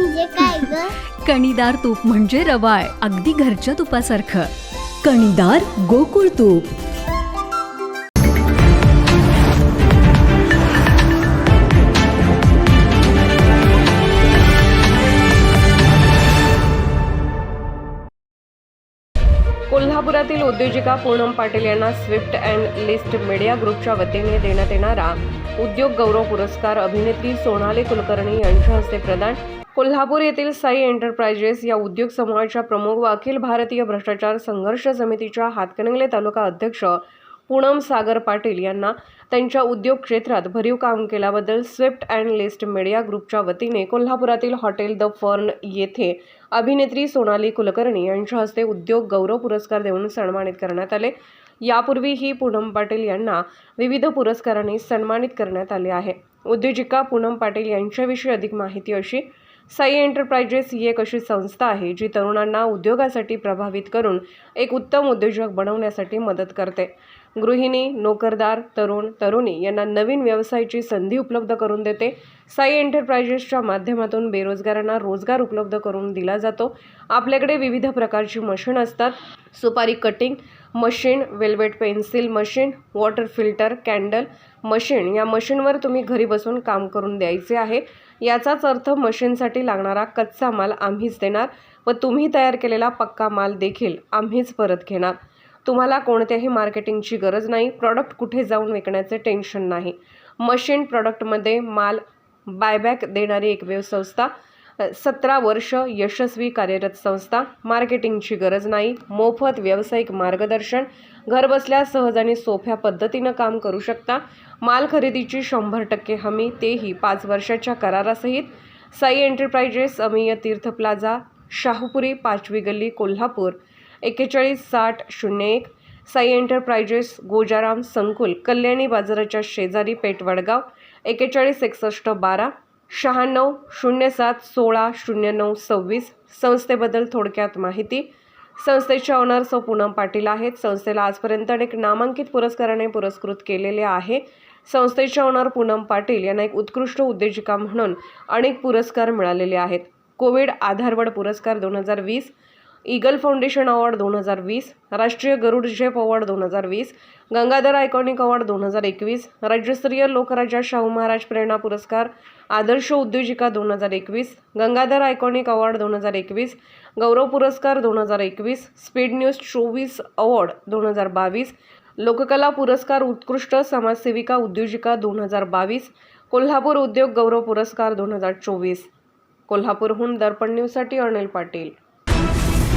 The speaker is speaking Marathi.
म्हणजे काय ग? कणीदार तूप म्हणजे रवाळ अगदी घरच्या तुपासारखं. कणीदार गोकुळ तूप. कोल्हापुरातील उद्योजिका पूनम पाटील यांना स्विफ्ट अँड लिस्ट मीडिया ग्रुपच्या वतीने देण्यात येणारा उद्योग गौरव पुरस्कार अभिनेत्री सोनाली कुलकर्णी यांच्या हस्ते प्रदान. कोल्हापूर येथील साई एंटरप्राइजेस या उद्योग समूहाच्या प्रमुख व अखिल भारतीय भ्रष्टाचार संघर्ष समितीच्या हातकणंगले तालुका अध्यक्ष पूनम सागर पाटील यांना त्यांच्या उद्योग क्षेत्रात भरीव काम केल्याबद्दल स्विफ्ट अँड लिस्ट मीडिया ग्रुपच्या वतीने कोल्हापुरातील हॉटेल द फर्न येथे अभिनेत्री सोनाली कुलकर्णी यांच्या हस्ते उद्योग गौरव पुरस्कार देऊन सन्मानित करण्यात आले. यापूर्वीही पूनम पाटील यांना विविध पुरस्कारांनी सन्मानित करण्यात आले आहे. उद्योजिका पूनम पाटील यांच्याविषयी अधिक माहिती अशी साई एंटरप्राइजेस ही एक अशी संस्था आहे जी तरुणांना उद्योगासाठी प्रभावित करून एक उत्तम उद्योजक बनवण्यासाठी मदत करते. गृहिणी नोकरदार तरुण तरुणी यांना नवीन व्यवसायाची संधी उपलब्ध करून देते. साई एंटरप्राइजेसच्या माध्यमातून बेरोजगारांना रोजगार उपलब्ध करून दिला जातो. आपल्याकडे विविध प्रकारची मशीन असतात. सुपारी cutting machine velvet pencil machine water filter candle machine या मशीनवर तुम्ही घरी बसून काम करून द्यायचे आहे. याचाच अर्थ मशीनसाठी लागणारा कच्चा माल आम्हीच देणार व तुम्ही तयार केलेला पक्का माल देखील आम्हीच परत घेणार. तुम्हाला कोणत्याही मार्केटिंगची गरज नाही. प्रॉडक्ट कुठे जाऊन विकण्याचे टेन्शन नाही. मशीन प्रॉडक्टमध्ये माल बायबॅक देणारी एकमेव संस्था सतरा वर्ष यशस्वी कार्यरत संस्था मार्केटिंगची गरज नाही मोफत व्यावसायिक मार्गदर्शन घरबसल्या सहज आणि सोप्या पद्धतीनं काम करू शकता. माल खरेदीची शंभर टक्के हमी तेही पाच वर्षाच्या करारासहित. साई एंटरप्राइजेस अमेय तीर्थ प्लाझा शाहूपुरी पाचवी गल्ली कोल्हापूर. एक्केचाळीस साठ शून्य एक साई एंटरप्राइजेस गोजाराम संकुल कल्याणी बाजाराच्या शेजारी पेठ वडगाव एक्केचाळीस एकसष्ट बारा शहाण्णव शून्य सात सोळा शून्य नऊ सव्वीस संस्थेबद्दल थोडक्यात माहिती. संस्थेचे ऑनर सौ पूनम पाटील आहेत. संस्थेला आजपर्यंत अनेक नामांकित पुरस्काराने पुरस्कृत केलेले आहे. संस्थेच्या ऑनर पूनम पाटील यांना एक उत्कृष्ट उद्योजिका म्हणून अनेक पुरस्कार मिळालेले आहेत. कोविड आधारवड पुरस्कार दोन हजार वीस ईगल फाउंडेशन अवॉर्ड दोन हजार वीस राष्ट्रीय गरुड झेप अवॉर्ड दोन हजार वीस गंगाधर आयकॉनिक अवॉर्ड दोन हजार एकवीस राज्यस्तरीय लोकराजा शाहू महाराज प्रेरणा पुरस्कार आदर्श उद्योजिका दोन हजार एकवीस गंगाधर आयकॉनिक अवॉर्ड दोन हजार एकवीस गौरव पुरस्कार दोन हजार एकवीस स्पीड न्यूज चोवीस अवॉर्ड दोन हजार बावीस लोककला पुरस्कार उत्कृष्ट समाजसेविका उद्योजिका दोन हजार बावीस कोल्हापूर उद्योग गौरव पुरस्कार दोन हजार चोवीस. कोल्हापूरहून दर्पण न्यूजसाठी अनिल पाटील.